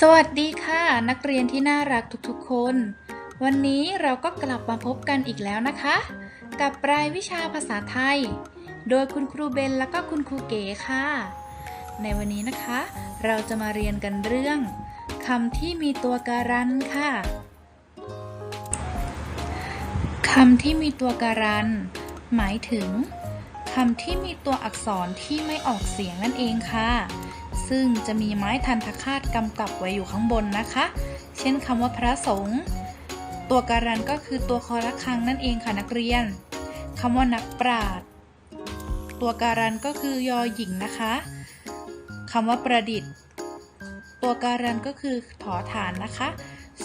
สวัสดีค่ะ นักเรียนที่น่ารักทุกๆคน วันนี้เราก็กลับมาพบกันอีกแล้วนะคะ กับรายวิชาภาษาไทย โดยคุณครูเบนและก็คุณครูเก๋ค่ะ ในวันนี้นะคะ เราจะมาเรียนกันเรื่องคำที่มีตัวการันค่ะคำที่มีตัวการัน หมายถึงคำที่มีตัวอักษรที่ไม่ออกเสียงนั่นเองค่ะ ซึ่งจะมีไม้ทันทคาตกำกับไว้อยู่ข้างบนนะคะ เช่นคำว่าพระสงฆ์ตัวการันก็คือตัวคอระคังนั่นเองค่ะนักเรียนคำว่านักปราชญ์ตัวการันก็คือยอหญิงนะคะคำว่าประดิษฐ์ ตัวการันก็คือถอฐานนะคะ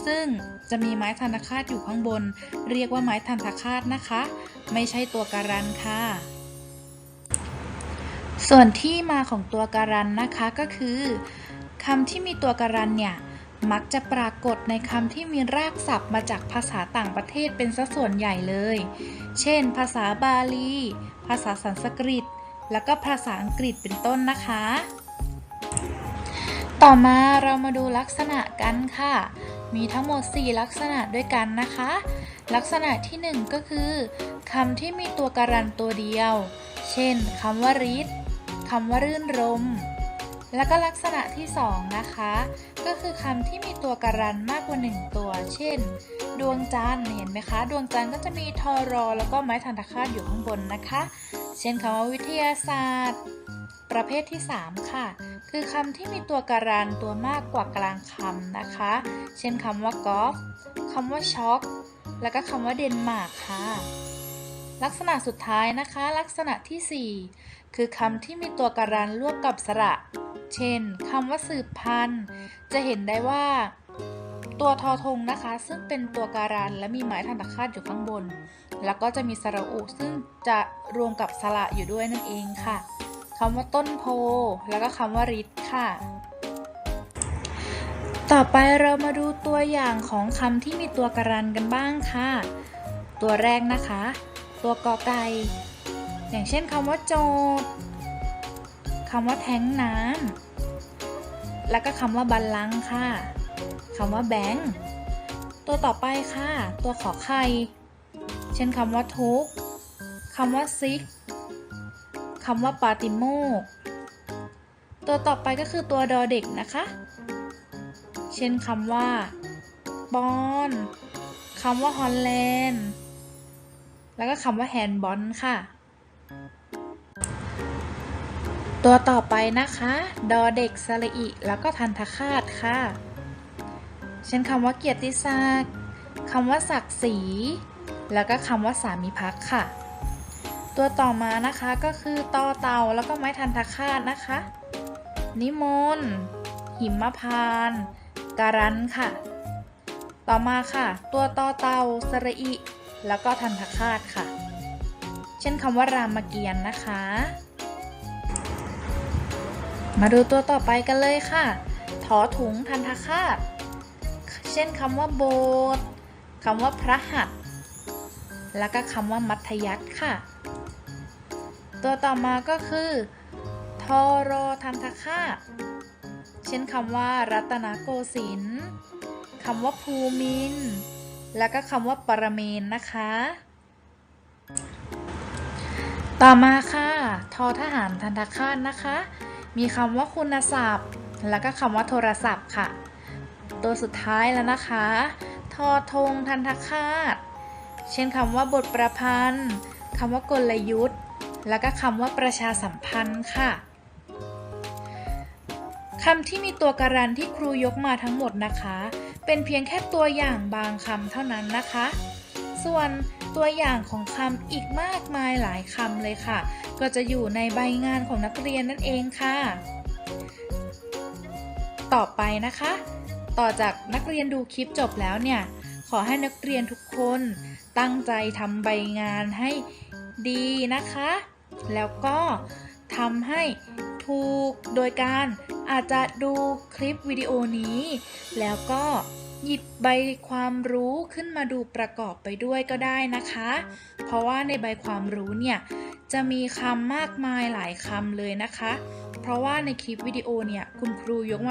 ซึ่งจะมีไม้ทันทคาตอยู่ข้างบน เรียกว่าไม้ทันทคาตนะคะ ไม่ใช่ตัวการันค่ะ ส่วนที่มาของตัวการันนะคะก็คือคำที่มีตัวการันเนี่ยมักจะปรากฏในคำที่มีรากศัพท์มาจากภาษาต่างประเทศเป็นสัดส่วนใหญ่เลย เช่น ภาษาบาลี ภาษาสันสกฤต แล้วก็ภาษาอังกฤษเป็นต้นนะคะ ต่อมาเรามาดูลักษณะกันค่ะ มีทั้งหมด 4 ลักษณะด้วยกันนะคะ ลักษณะที่ 1 ก็คือคำที่มีตัวการันตัวเดียว เช่นคำว่าริด คำว่ารื่นรม แล้วก็ลักษณะที่ 2 นะคะ ก็คือคำที่มีตัวการันมากกว่า 1 ตัว เช่น ดวงจันทร์เห็นไหมคะ ดวงจันทร์ก็จะมีทอรอ แล้วก็ไม้ทันตคาตอยู่ข้างบนนะคะ เช่นคำว่าวิทยาศาสตร์ ประเภทที่ 3 ค่ะ คือคำที่มีตัวการันตัวมากกว่ากลางคำนะคะ เช่นคำว่ากอล์ฟคำว่าช็อกแล้วก็คำว่าเดนมาร์กค่ะ ลักษณะสุดท้ายนะคะ ลักษณะทีสี่ 4 คือคำที่มีตัวการันร่วมกับสระ เช่นคำว่าสืบพันธุ์ จะเห็นได้ว่า ตัวทอทงนะคะ ซึ่งเป็นตัวการันและมีหมายทันตคาตอยู่ข้างบน แล้วก็จะมีสระอุซึ่งจะรวมกับสระอยู่ด้วยนั่นเองค่ะคำว่าต้นโพ แล้วก็คำว่าริดค่ะ ต่อไปเรามาดูตัวอย่างของคำที่มีตัวการันกันบ้างค่ะ ตัวแรกนะคะ ตัวกอไก่ อย่างเช่นคำว่าโจทย์คำว่าแท้งน้ำแล้วก็คำว่าบัลลังก์ค่ะคำว่าแบงค์ตัวต่อไปค่ะ ตัวขอไข่ เช่นคำว่าทุกคำว่าซิกคำว่าปาติโมกตัวต่อไปก็คือตัวดอเด็กนะคะ เช่นคำว่าบอนคำว่าฮอลแลนด์ แล้วก็คำว่าแฮนด์บอลค่ะ ตัวต่อไปนะคะ ดอเด็กสระอิแล้วก็ทันทคาตค่ะ เช่นคำว่าเกียรติศักดิ์คำว่าศักดิ์ศรีแล้วก็คำว่าสามีพักค่ะ ตัวต่อมานะคะก็คือตอเตาแล้วก็ไม้ทันทคาตนะคะ นิมนต์หิมพานการันค่ะ ต่อมาค่ะ ตัวต่อเตาสระอิ แล้วก็ทันทคาตค่ะ เช่นคำว่ารามเกียรติ์นะคะ มาดูตัวต่อไปกันเลยค่ะ ถอถุงทันทคาต เช่นคำว่าโบสถ์คำว่าพระหัตถ์แล้วก็คำว่ามัธยัติค่ะ ตัวต่อมาก็คือ ทอรอทันทคาต เช่นคำว่า รัตนโกสินทร์คำว่าภูมินทร์ แล้วก็คำว่าปรเมนนะคะ ต่อมาค่ะ ทอทหารทันทคาตนะคะ มีคำว่าคุณศัพท์ แล้วก็คำว่าโทรศัพท์ค่ะ ตัวสุดท้ายแล้วนะคะ ทอทงทันทคาต เช่นคำว่าบทประพันธ์คำว่ากลยุทธ์ แล้วก็คำว่าประชาสัมพันธ์ค่ะคำที่มีตัวการันที่ครูยกมาทั้งหมดนะคะ เป็นเพียงแค่ตัวอย่างบางคำเท่านั้นนะคะ ส่วนตัวอย่างของคำอีกมากมายหลายคำเลยค่ะ ก็จะอยู่ในใบงานของนักเรียนนั่นเองค่ะ ต่อไปนะคะ ต่อจากนักเรียนดูคลิปจบแล้วเนี่ย ขอให้นักเรียนทุกคนตั้งใจทำใบงานให้ดีนะคะ แล้วก็ทำให้ถูกโดยการอาจจะดูคลิปวิดีโอนี้ แล้วก็ หยิบใบความรู้ขึ้นมาดูประกอบไปด้วยก็ได้นะคะ เพราะว่าในใบความรู้เนี่ยจะมีคำมากมายหลายคำเลยนะคะ เพราะว่าในคลิปวิดีโอเนี่ยคุณครูยกมา